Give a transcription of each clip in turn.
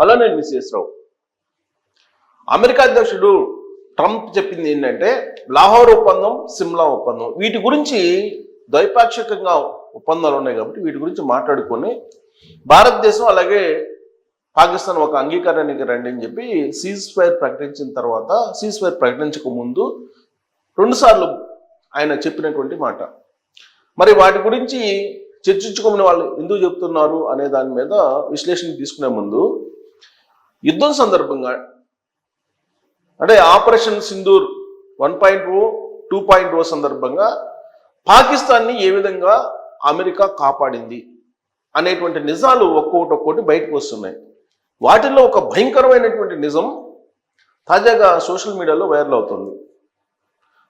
Hello నేను మిస్ఎస్ రావు America అధ్యక్షుడు Trump చెప్పింది ఏంటంటే లాహోర్ ఒప్పందం సిమ్లా ఒప్పందం వీటి గురించి ద్వైపాక్షికంగా ఒప్పందాలు ఉన్నాయి కాబట్టి వీటి గురించి మాట్లాడుకొని భారతదేశం అలాగే పాకిస్తాన్ ఒక అంగీకారానికి రండి అని చెప్పి సీజ్ ఫైర్ ప్రకటించిన తర్వాత సీజ్ ఫైర్ ప్రకటించక ముందు రెండుసార్లు ఆయన చెప్పినటువంటి మాట. మరి వాటి గురించి చర్చించుకోమని వాళ్ళు ఎందుకు చెప్తున్నారు అనే దాని మీద విశ్లేషణ తీసుకునే ముందు యుద్ధం సందర్భంగా. అంటే operation Sindoor one point o two point o సందర్భంగా పాకిస్తాన్ని ఏ విధంగా అమెరికా కాపాడింది అనేటువంటి నిజాలు ఒక్కొక్కటి ఒక్కోటి బయటకు వస్తున్నాయి. వాటిల్లో ఒక భయంకరమైనటువంటి నిజం తాజాగా సోషల్ మీడియాలో వైరల్ అవుతుంది.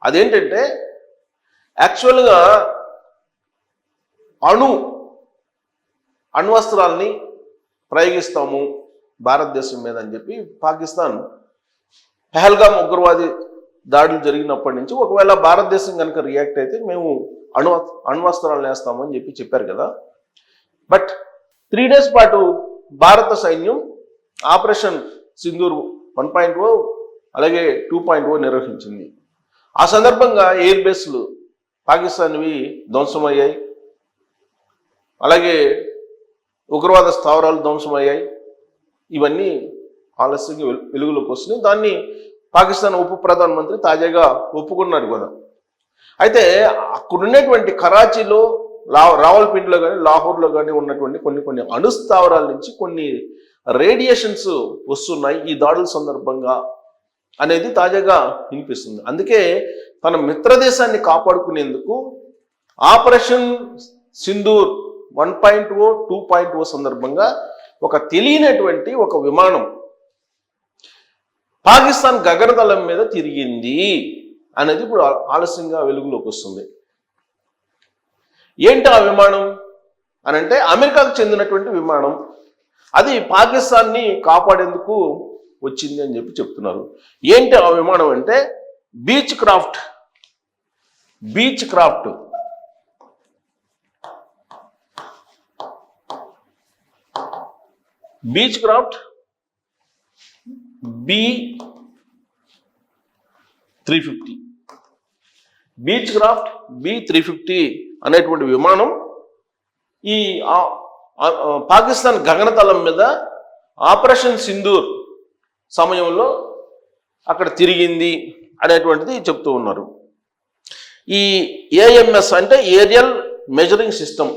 అదేంటంటే యాక్చువల్గా అణు అణ్వస్త్రాల్ని ప్రయోగిస్తాము. భారతదేశం మీద అని చెప్పి పాకిస్తాన్ పెహల్గామ్ ఉగ్రవాది దాడులు జరిగినప్పటి నుంచి ఒకవేళ భారతదేశం కనుక రియాక్ట్ అయితే మేము అణు అణ్వస్త్రాలు వేస్తామని చెప్పి చెప్పారు కదా. బట్ త్రీ డేస్ పాటు భారత సైన్యం operation Sindoor one point o అలాగే టూ పాయింట్ ఓ నిర్వహించింది. ఆ సందర్భంగా ఎయిర్ బేస్లు పాకిస్తాన్వి ధ్వంసమయ్యాయి. అలాగే ఉగ్రవాద స్థావరాలు ధ్వంసమయ్యాయి. ఇవన్నీ ఆలస్యంగా వెలుగులోకి వస్తున్నాయి. దాన్ని పాకిస్తాన్ ఉప ప్రధానమంత్రి తాజాగా ఒప్పుకున్నారు కదా. అయితే అక్కడున్నటువంటి కరాచీలో లా రావల్పిండిలో కానీ లాహోర్లో కానీ ఉన్నటువంటి కొన్ని కొన్ని అణుస్థావరాల నుంచి కొన్ని రేడియేషన్స్ వస్తున్నాయి ఈ దాడుల సందర్భంగా అనేది తాజాగా వినిపిస్తుంది. అందుకే తన మిత్రదేశాన్ని కాపాడుకునేందుకు operation Sindoor one point o two point o సందర్భంగా ఒక తెలియనటువంటి ఒక విమానం పాకిస్తాన్ గగనతలం మీద తిరిగింది అనేది ఇప్పుడు ఆలస్యంగా వెలుగులోకి వస్తుంది. ఏంటి ఆ విమానం? అని అంటే అమెరికాకు చెందినటువంటి విమానం. అది పాకిస్తాన్ని కాపాడేందుకు వచ్చింది అని చెప్పి చెప్తున్నారు. ఏంటి ఆ విమానం అంటే Beechcraft Beechcraft Beechcraft B three fifty. Beechcraft B three fifty అనేటువంటి విమానం ఈ పాకిస్తాన్ గగనతలం మీద ఆపరేషన్ సింధూర్ సమయంలో అక్కడ తిరిగింది అనేటువంటిది చెప్తూ ఉన్నారు. ఈ ఏఎంఎస్ అంటే ఏరియల్ మెజరింగ్ సిస్టమ్.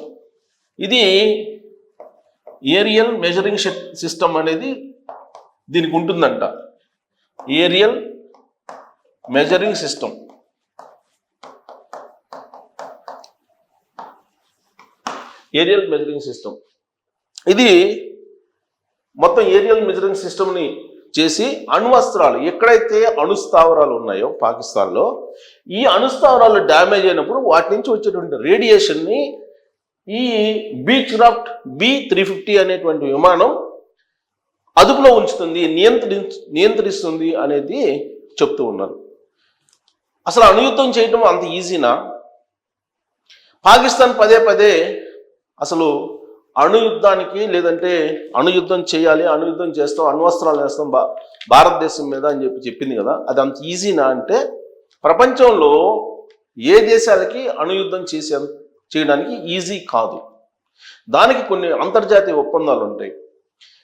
ఇది ఏరియల్ మెజరింగ్ సిస్టమ్ అనేది దీనికి ఉంటుందంట. Aerial measuring system. Aerial measuring system. ఇది మొత్తం ఏరియల్ మెజరింగ్ సిస్టమ్ని చేసి అణువస్త్రాలు ఎక్కడైతే అణుస్థావరాలు ఉన్నాయో పాకిస్తాన్లో ఈ అణుస్థావరాలు డ్యామేజ్ అయినప్పుడు వాటి నుంచి వచ్చేటువంటి రేడియేషన్ని ఈ Beechcraft B three fifty అనేటువంటి విమానం అదుపులో ఉంచుతుంది నియంత్రి నియంత్రిస్తుంది అనేది చెప్తూ ఉన్నారు. అసలు అణుయుద్ధం చేయటం అంత ఈజీనా? పాకిస్తాన్ పదే పదే అసలు అణుయుద్ధానికి లేదంటే అణుయుద్ధం చేయాలి అణుయుద్ధం చేస్తాం అణ్వస్త్రాలు వేస్తాం భా భారతదేశం మీద అని చెప్పి చెప్పింది కదా అది అంత ఈజీనా అంటే ప్రపంచంలో ఏ దేశాలకి అణుయుద్ధం చేసే చేయడానికి ఈజీ కాదు. దానికి కొన్ని అంతర్జాతీయ ఒప్పందాలు ఉంటాయి.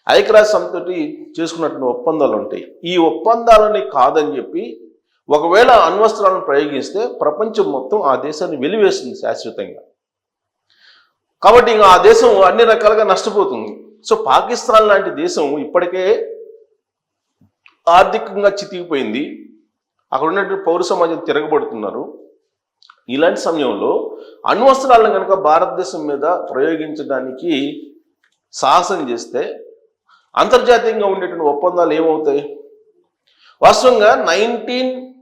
ఐక్యరాజ్య సమితి చేసుకున్నటువంటి ఒప్పందాలు ఉంటాయి. ఈ ఒప్పందాలని కాదని చెప్పి ఒకవేళ అణ్వస్త్రాలను ప్రయోగిస్తే ప్రపంచం మొత్తం ఆ దేశాన్ని వెలివేస్తుంది శాశ్వతంగా. కాబట్టి ఇంకా ఆ దేశం అన్ని రకాలుగా నష్టపోతుంది. సో పాకిస్తాన్ లాంటి దేశం ఇప్పటికే ఆర్థికంగా చితికిపోయింది. అక్కడ ఉన్నటువంటి పౌర సమాజం తిరగబడుతున్నారు. ఇలాంటి సమయంలో అణ్వస్త్రాలను కనుక భారతదేశం మీద ప్రయోగించడానికి సాహసం చేస్తే అంతర్జాతీయంగా ఉండేటువంటి ఒప్పందాలు ఏమవుతాయి? వాస్తవంగా నైన్టీన్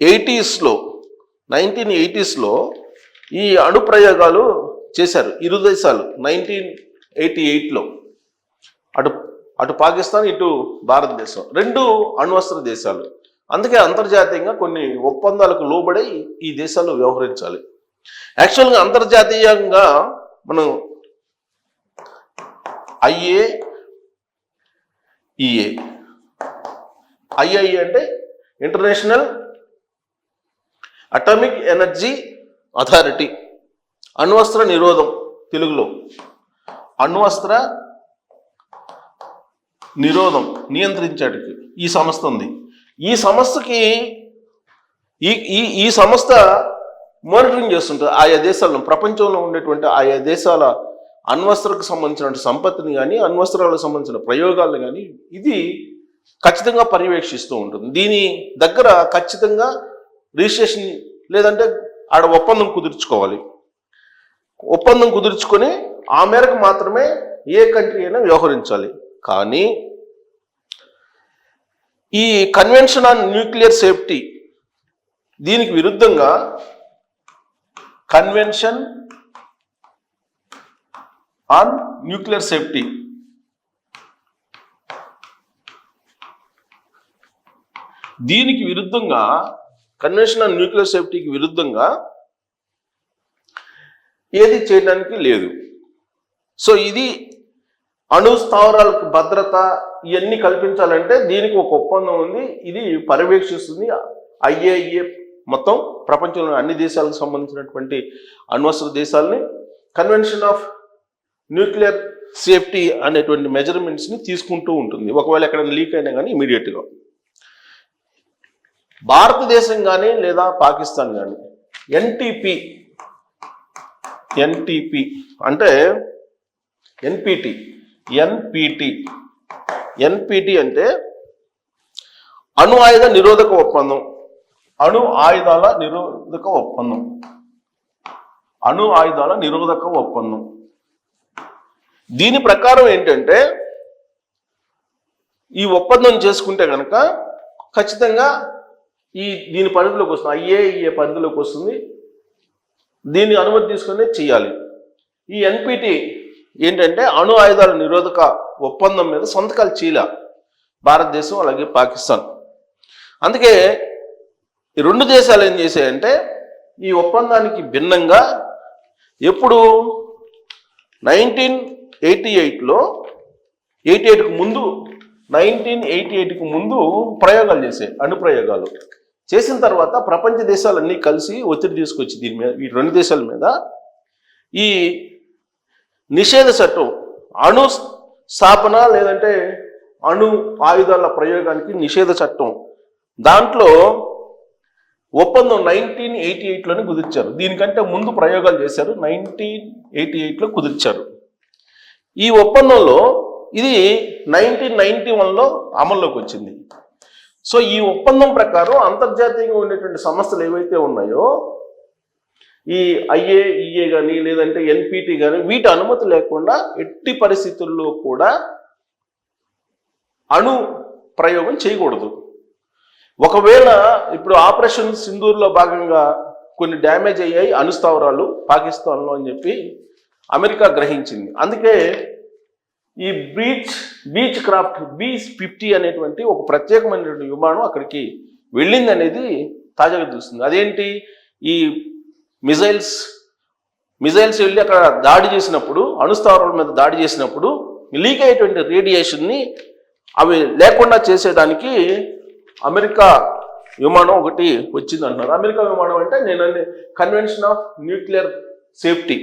ఎయిటీస్లో నైన్టీన్ ఎయిటీస్లో ఈ అణు ప్రయోగాలు చేశారు ఇరు దేశాలు. నైన్టీన్ ఎయిటీ ఎయిట్లో అటు అటు పాకిస్తాన్ ఇటు భారతదేశం. రెండు అణ్వస్త్ర దేశాలు. అందుకే అంతర్జాతీయంగా కొన్ని ఒప్పందాలకు లోబడి ఈ దేశాలు వ్యవహరించాలి. యాక్చువల్గా అంతర్జాతీయంగా మనం ఐఏ ఈఏ. ఐఐఏ అంటే ఇంటర్నేషనల్ అటామిక్ ఎనర్జీ అథారిటీ అణ్వస్త్ర నిరోధం తెలుగులో. అణ్వస్త్ర నిరోధం నియంత్రించడానికి ఈ సంస్థ ఉంది. ఈ సంస్థకి ఈ ఈ ఈ సంస్థ మానిటరింగ్ చేస్తుంటుంది. ఆయా దేశాలను ప్రపంచంలో ఉండేటువంటి ఆయా దేశాల అణ్వస్త్రకు సంబంధించిన సంపత్తిని కానీ అణ్వస్త్రాలకు సంబంధించిన ప్రయోగాలను కానీ ఇది ఖచ్చితంగా పర్యవేక్షిస్తూ ఉంటుంది. దీని దగ్గర ఖచ్చితంగా రిజిస్ట్రేషన్ లేదంటే ఆడ ఒప్పందం కుదుర్చుకోవాలి. ఒప్పందం కుదుర్చుకొని ఆ మేరకు మాత్రమే ఏ కంట్రీ అయినా వ్యవహరించాలి. కానీ ఈ కన్వెన్షన్ ఆన్ న్యూక్లియర్ సేఫ్టీ దీనికి విరుద్ధంగా కన్వెన్షన్ ఆన్ న్యూక్లియర్ సేఫ్టీ దీనికి విరుద్ధంగా కన్వెన్షన్ ఆన్ న్యూక్లియర్ సేఫ్టీకి విరుద్ధంగా ఏది చేయడానికి లేదు. సో ఇది అణు స్థావరాలకు భద్రత ఇవన్నీ కల్పించాలంటే దీనికి ఒక ఒప్పందం ఉంది. ఇది పర్యవేక్షిస్తుంది ఐఏఏ మొత్తం. ప్రపంచంలోని అన్ని దేశాలకు సంబంధించినటువంటి అణ్వస్త్ర దేశాలని. కన్వెన్షన్ ఆఫ్ న్యూక్లియర్ సేఫ్టీ అనేటువంటి మెజర్మెంట్స్ని తీసుకుంటూ ఉంటుంది. ఒకవేళ ఎక్కడైనా లీక్ అయినా కానీ ఇమీడియట్గా భారతదేశం కానీ లేదా పాకిస్తాన్ కానీ ఎన్టీపీ ఎన్టీపీ అంటే ఎన్పిటి ఎన్పిటి. ఎన్పిటి అంటే అణు ఆయుధ నిరోధక ఒప్పందం. అణు ఆయుధాల నిరోధక ఒప్పందం. అణు ఆయుధాల నిరోధక ఒప్పందం. దీని ప్రకారం ఏంటంటే ఈ ఒప్పందం చేసుకుంటే కనుక ఖచ్చితంగా ఈ దీని పరిధిలోకి వస్తుంది. ఐఏఈఏ పరిధిలోకి వస్తుంది. దీన్ని అనుమతి తీసుకునే చేయాలి. ఈ ఎన్పిటి ఏంటంటే అణు ఆయుధాల నిరోధక ఒప్పందం మీద సంతకాలు చీల భారతదేశం అలాగే పాకిస్తాన్. అందుకే ఈ రెండు దేశాలు ఏం చేశాయంటే ఈ ఒప్పందానికి భిన్నంగా ఎప్పుడు నైన్టీన్ ఎయిటీ ఎయిట్లో ఎయిటీ ఎయిట్కు ముందు నైన్టీన్ ఎయిటీ ఎయిట్కు ముందు ప్రయోగాలు చేశాయి అణు ప్రయోగాలు. చేసిన తర్వాత ప్రపంచ దేశాలన్నీ కలిసి ఒత్తిడి తీసుకొచ్చి దీని మీద ఈ రెండు దేశాల మీద ఈ నిషేధ చట్టం. అణు స్థాపన లేదంటే అణు ఆయుధాల ప్రయోగానికి నిషేధ చట్టం. దాంట్లో ఒప్పందం నైన్టీన్ ఎయిటీ ఎయిట్లోనే కుదిర్చారు. దీనికంటే ముందు ప్రయోగాలు చేశారు నైన్టీన్ ఎయిటీ ఎయిట్లో కుదిర్చారు. ఈ ఒప్పందంలో ఇది నైన్టీన్ నైన్టీ వన్లో అమల్లోకి వచ్చింది. సో ఈ ఒప్పందం ప్రకారం అంతర్జాతీయంగా ఉండేటువంటి సంస్థలు ఏవైతే ఉన్నాయో ఈ ఐఏ ఈఏ కానీ లేదంటే ఎన్పిటి కానీ వీటి అనుమతి లేకుండా ఎట్టి పరిస్థితుల్లో కూడా అణు ప్రయోగం చేయకూడదు. ఒకవేళ ఇప్పుడు ఆపరేషన్ సింధూర్లో భాగంగా కొన్ని డ్యామేజ్ అయ్యాయి అణుస్థావరాలు పాకిస్తాన్లో అని చెప్పి అమెరికా గ్రహించింది. అందుకే ఈ Beech Beechcraft Beech fifty అనేటువంటి ఒక ప్రత్యేకమైనటువంటి విమానం అక్కడికి వెళ్ళింది అనేది తాజాగా చూస్తుంది అదేంటి? ఈ మిజైల్స్ మిజైల్స్ వెళ్ళి అక్కడ దాడి చేసినప్పుడు అణుస్థావరాల మీద దాడి చేసినప్పుడు లీక్ అయ్యేటువంటి రేడియేషన్ని అవి లేకుండా చేసేదానికి అమెరికా విమానం ఒకటి వచ్చింది అంటున్నారు అమెరికా విమానం అంటే నేను కన్వెన్షన్ ఆఫ్ న్యూక్లియర్ సేఫ్టీ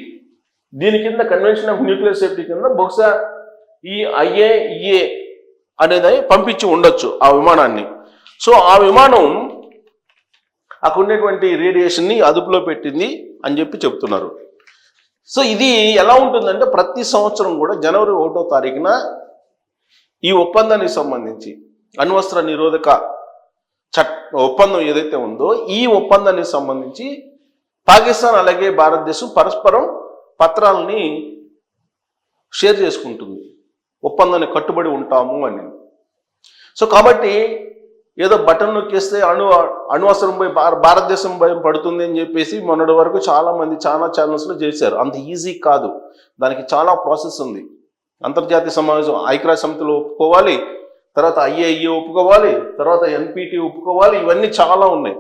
దీని కింద కన్వెన్షన్ ఆఫ్ న్యూక్లియర్ సేఫ్టీ కింద బహుశా ఈ ఐఏఈఏ అనేది పంపించి ఉండొచ్చు ఆ విమానాన్ని. సో ఆ విమానం అక్కడ ఉండేటువంటి రేడియేషన్ని అదుపులో పెట్టింది అని చెప్పి చెప్తున్నారు. సో ఇది ఎలా ఉంటుందంటే ప్రతి సంవత్సరం కూడా జనవరి ఒకటో తారీఖున ఈ ఒప్పందానికి సంబంధించి అణ్వస్త్ర నిరోధక చట్ ఒప్పందం ఏదైతే ఉందో ఈ ఒప్పందానికి సంబంధించి పాకిస్తాన్ అలాగే భారతదేశం పరస్పరం పత్రాలని షేర్ చేసుకుంటుంది. ఒప్పందానికి కట్టుబడి ఉంటాము అని. సో కాబట్టి ఏదో బటన్ నొక్కేస్తే అణు అణువసరం పోయి భార- భారతదేశం భయం పడుతుంది అని చెప్పేసి మొన్నటి వరకు చాలా మంది చాలా ఛానల్స్లో చేశారు. అంత ఈజీ కాదు. దానికి చాలా ప్రాసెస్ ఉంది. అంతర్జాతీయ సమావేశం ఐక్యరాజ్య సమితిలో ఒప్పుకోవాలి తర్వాత ఐఏఈ ఒప్పుకోవాలి తర్వాత ఎన్పిటి ఒప్పుకోవాలి ఇవన్నీ చాలా ఉన్నాయి.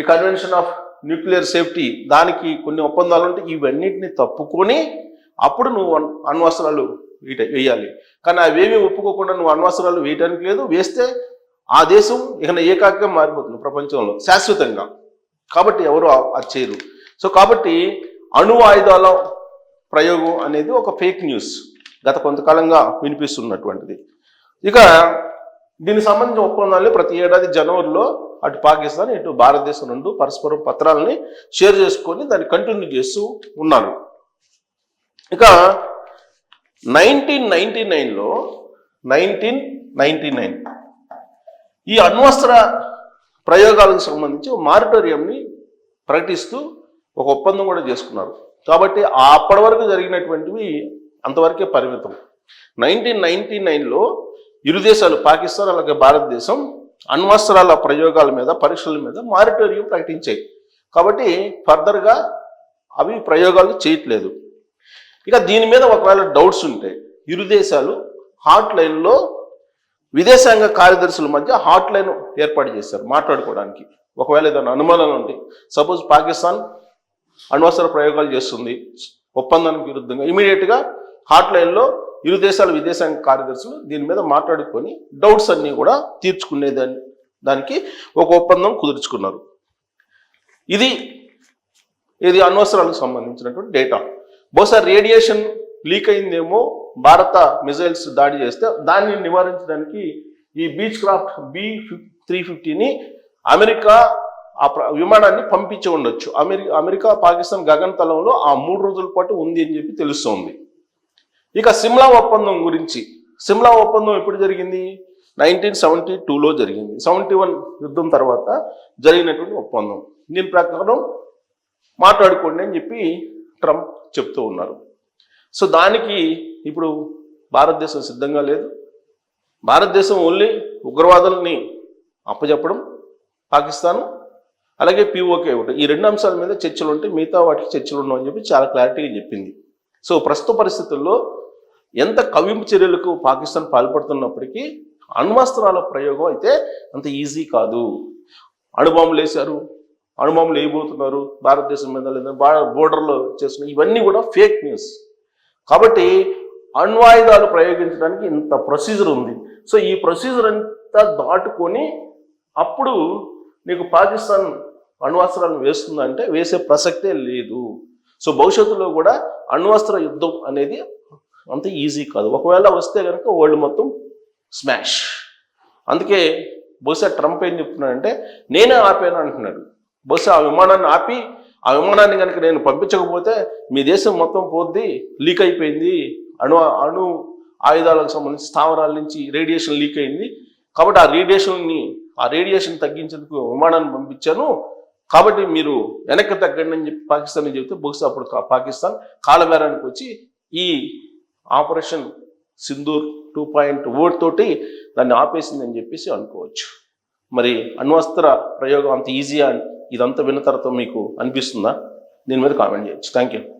ఈ కన్వెన్షన్ ఆఫ్ న్యూక్లియర్ సేఫ్టీ దానికి కొన్ని ఒప్పందాలు ఉంటాయి ఇవన్నిటిని తప్పుకొని అప్పుడు నువ్వు అణ్- అణ్వస్త్రాలు వేయాలి. కానీ అవేమీ ఒప్పుకోకుండా నువ్వు అణ్వస్త్రాలు వేయటానికి లేదు. వేస్తే ఆ దేశం ఇక ఏకాగ్రం మారిపోతుంది ప్రపంచంలో శాశ్వతంగా. కాబట్టి ఎవరు అది చేయరు. సో కాబట్టి అణు ఆయుధాల ప్రయోగం అనేది ఒక ఫేక్ న్యూస్. గత కొంతకాలంగా వినిపిస్తున్నటువంటిది. ఇక దీనికి సంబంధించిన ఒప్పందాలు ప్రతి ఏడాది జనవరిలో అటు పాకిస్తాన్ ఇటు భారతదేశం రెండు పరస్పరం పత్రాలని షేర్ చేసుకొని దాన్ని కంటిన్యూ చేస్తూ ఉన్నారు. ఇక నైన్టీన్ నైన్టీ నైన్లో నైన్టీన్ నైన్టీ నైన్ ఈ అణ్వస్త్ర ప్రయోగాలకు సంబంధించి మారిటోరియంని ప్రకటిస్తూ ఒక ఒప్పందం కూడా చేసుకున్నారు. కాబట్టి అప్పటి వరకు జరిగినటువంటివి అంతవరకే పరిమితం. నైన్టీన్ నైన్టీ నైన్లో ఇరు దేశాలు పాకిస్తాన్ అలాగే భారతదేశం అణ్వస్త్రాల ప్రయోగాల మీద పరీక్షల మీద మారిటోరియం ప్రకటించాయి. కాబట్టి ఫర్దర్గా అవి ప్రయోగాలు చేయట్లేదు. ఇక దీని మీద ఒకవేళ డౌట్స్ ఉంటే ఇరు దేశాలు హాట్ లైన్లో విదేశాంగ కార్యదర్శుల మధ్య హాట్ లైన్ ఏర్పాటు చేశారు మాట్లాడుకోవడానికి. ఒకవేళ ఏదైనా అనుమానాలు ఉంటే సపోజ్ పాకిస్తాన్ అణ్వస్త్ర ప్రయోగాలు చేస్తుంది ఒప్పందానికి విరుద్ధంగా ఇమీడియట్గా హాట్ లైన్లో ఇరు దేశాల విదేశాంగ కార్యదర్శులు దీని మీద మాట్లాడుకొని డౌట్స్ అన్నీ కూడా తీర్చుకునే దాన్ని దానికి ఒక ఒప్పందం కుదుర్చుకున్నారు. ఇది ఇది అణ్వస్త్రాలకు సంబంధించినటువంటి డేటా. బహుశా రేడియేషన్ లీక్ అయిందేమో భారత మిజైల్స్ దాడి చేస్తే దాన్ని నివారించడానికి ఈ బీచ్ క్రాఫ్ట్ బి త్రీ ఫిఫ్టీని అమెరికా ఆ ప్ర- విమానాన్ని పంపించి ఉండొచ్చు. అమెరికా అమెరికా పాకిస్తాన్ గగనతలంలో ఆ మూడు రోజుల పాటు ఉంది అని చెప్పి తెలుస్తోంది. ఇక సిమ్లా ఒప్పందం గురించి. సిమ్లా ఒప్పందం ఎప్పుడు జరిగింది? నైన్టీన్ సెవెంటీ టూలో జరిగింది. సెవెంటీ వన్ యుద్ధం తర్వాత జరిగినటువంటి ఒప్పందం. దీని ప్రకారం మాట్లాడుకోండి అని చెప్పి ట్రంప్ చెప్తూ ఉన్నారు. సో దానికి ఇప్పుడు భారతదేశం సిద్ధంగా లేదు. భారతదేశం ఓన్లీ ఉగ్రవాదుల్ని అప్పచెప్పడం పాకిస్తాన్ అలాగే పిఓకే ఒకటి. ఈ రెండు అంశాల మీద చర్చలు ఉంటే మిగతా వాటికి చర్చలు ఉండవు అని చెప్పి చాలా క్లారిటీగా చెప్పింది. సో ప్రస్తుత పరిస్థితుల్లో ఎంత కవింపు చర్యలకు పాకిస్తాన్ పాల్పడుతున్నప్పటికీ అణ్వస్త్రాల ప్రయోగం అయితే అంత ఈజీ కాదు. అణుబాంబులు వేశారు అణుబాంబులు వేయబోతున్నారు భారతదేశం మీద లేదా బోర్డర్లో చేస్తున్నారు ఇవన్నీ కూడా ఫేక్ న్యూస్ కాబట్టి అణ్వాయుధాలు ప్రయోగించడానికి ఇంత ప్రొసీజర్ ఉంది. సో ఈ ప్రొసీజర్ అంతా దాటుకొని అప్పుడు నీకు పాకిస్తాన్ అణ్వాస్త్రాలను వేస్తుందంటే వేసే ప్రసక్తే లేదు. సో భవిష్యత్తులో కూడా అణ్వస్త్ర యుద్ధం అనేది అంత ఈజీ కాదు. ఒకవేళ వస్తే కనుక వరల్డ్ మొత్తం స్మాష్ అందుకే బహుశా ట్రంప్ ఏం చెప్తున్నాడంటే నేనే ఆపాను అంటున్నాడు. బహుశా ఆ విమానాన్ని ఆపి ఆ విమానాన్ని కనుక నేను పంపించకపోతే మీ దేశం మొత్తం పోద్ది లీక్ అయిపోయింది అణు అణు ఆయుధాలకు సంబంధించి స్థావరాల నుంచి రేడియేషన్ లీక్ అయింది. కాబట్టి ఆ రేడియేషన్ని ఆ రేడియేషన్ తగ్గించేందుకు విమానాన్ని పంపించాను. కాబట్టి మీరు వెనక్కి తగ్గండి అని చెప్పి పాకిస్తాన్ చెబితే బహుశా అప్పుడు పాకిస్తాన్ కాలమేరానికి వచ్చి ఈ ఆపరేషన్ సింధూర్ టూ పాయింట్ ఓట్ తోటి దాన్ని ఆపేసిందని చెప్పేసి అనుకోవచ్చు. మరి అణ్వస్త్ర ప్రయోగం అంత ఈజీయా ఇదంతా విన్న తర్వాత మీకు అనిపిస్తుందా? దీని మీద కామెంట్ చేయొచ్చు. Thank you